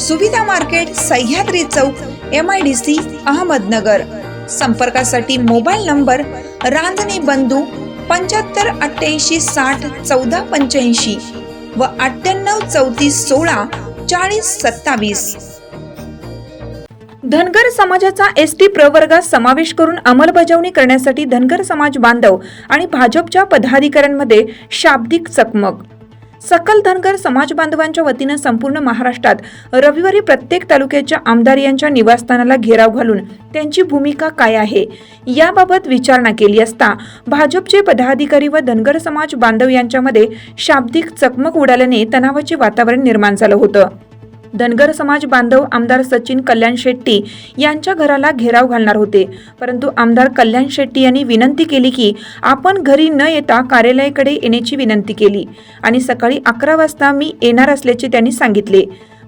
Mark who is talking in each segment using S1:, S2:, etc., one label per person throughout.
S1: सुविधा market Sahyadri Chowk M I D C Ahmednagar. संपर्कासाठी mobile number Ranjane Bandhu पंच्याहत्तर अठ्ठ्याऐंशी साठ चौदा पंच्याऐंशी व अठ्ठ्याण्णव चौतीस सोळा चाळीस सत्तावीस. धनगर समाजाचा एस टी प्रवर्गात समावेश करून अंमलबजावणी करण्यासाठी धनगर समाज बांधव आणि भाजपच्या पदाधिकाऱ्यांमध्ये शाब्दिक चकमक सकल धनगर समाज बांधवांच्या वतीनं संपूर्ण महाराष्ट्रात रविवारी प्रत्येक तालुक्याच्या आमदार यांच्या निवासस्थानाला घेराव घालून त्यांची भूमिका काय आहे याबाबत विचारणा केली असता भाजपचे पदाधिकारी व धनगर समाज बांधव यांच्यामध्ये शाब्दिक चकमक उडाल्याने तणावाचे वातावरण निर्माण झालं होतं. धनगर समाज बांधव आमदार सचिन कल्याण शेट्टी यांच्या घराला घेराव घालणार होते. परंतु आमदार कल्याण शेट्टी यांनी विनंती केली की आपण घरी न येता कार्यालयाकडे येण्याची विनंती केली आणि सकाळी अकरा वाजता मी येणार असल्याचे त्यांनी सांगितले.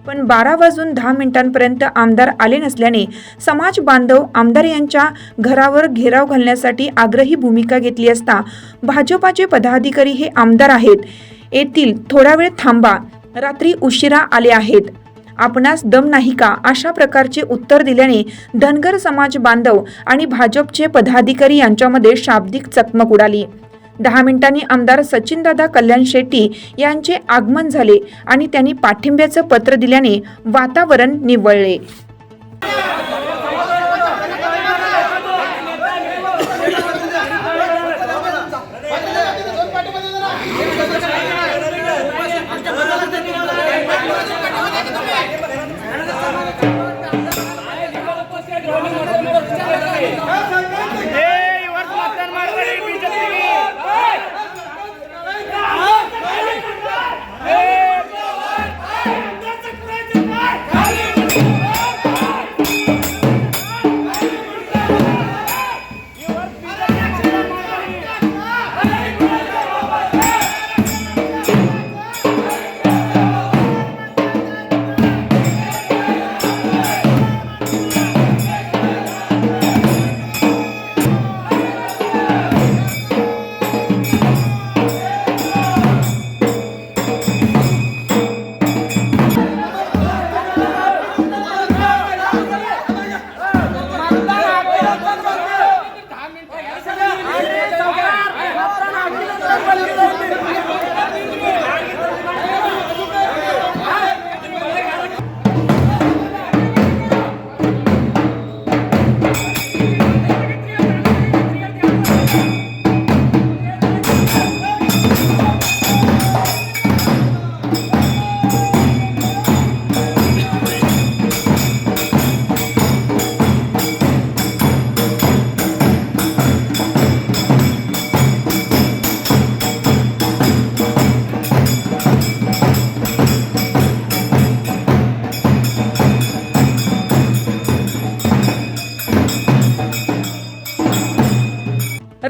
S1: पण बारा वाजून दहा मिनिटांपर्यंत आमदार आले नसल्याने समाज बांधव आमदार यांच्या घरावर घेराव घालण्यासाठी आग्रही भूमिका घेतली असता भाजपाचे पदाधिकारी हे आमदार आहेत. येथील थोडा वेळ थांबा. रात्री उशिरा आले आहेत. आपणास दम नाही का? अशा प्रकारचे उत्तर दिल्याने धनगर समाज बांधव आणि भाजपचे पदाधिकारी यांच्यामध्ये शाब्दिक चकमक उडाली. दहा मिनिटांनी आमदार सचिनदादा कल्याण शेट्टी यांचे आगमन झाले आणि त्यांनी पाठिंब्याचं पत्र दिल्याने वातावरण निवळले.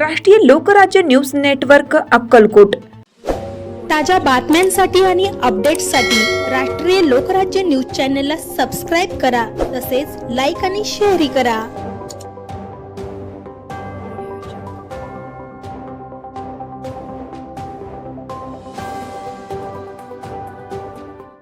S1: राष्ट्रीय लोकराज्य न्यूज नेटवर्क अक्कलकोट.
S2: ताज्या बातम्यांसाठी आणि अपडेट्ससाठी राष्ट्रीय लोकराज्य न्यूज चॅनलला सबस्क्राईब करा तसेच लाईक आणि शेअरही करा.